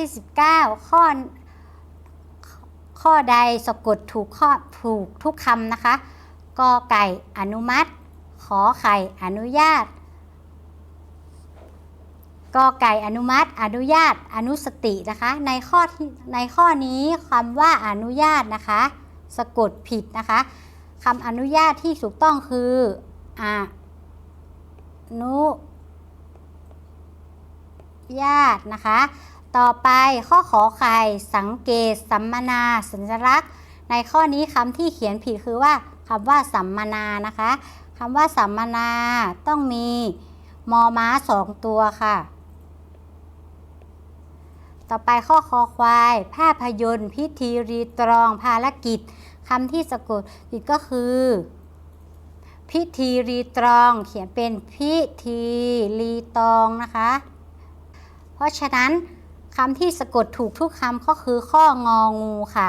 ที่19 ข้อ ข้อใดสะกดถูกข้อถูกทุกคำนะคะกอไก่อนุมัติ ขอไข่อนุญาตกอไก่อนุมัติ อนุญาต อนุสตินะคะ ในข้อที่ในข้อนี้คำว่าอนุญาตนะคะ สะกดผิดนะคะคำอนุญาตที่ถูกต้องคืออนุญาตนะคะ ต่อไปข้อขอไข่สังเกต สัมมนา สัญลักษณ์ ในข้อนี้คำที่เขียนผิดคือว่าคำว่าสัมมนานะคะคำว่าสัมมนาต้องมีมอม้าสองตัวค่ะ ต่อไปข้อคอควาย ภาพยนตร์ พิธีรีตรองภารกิจคำที่สะกดผิดก็คือ พิธีรีตรอง เขียนเป็นพิธีรีตองนะคะ เพราะฉะนั้น คำที่สะกดถูกทุกคำก็คือข้ององูค่ะ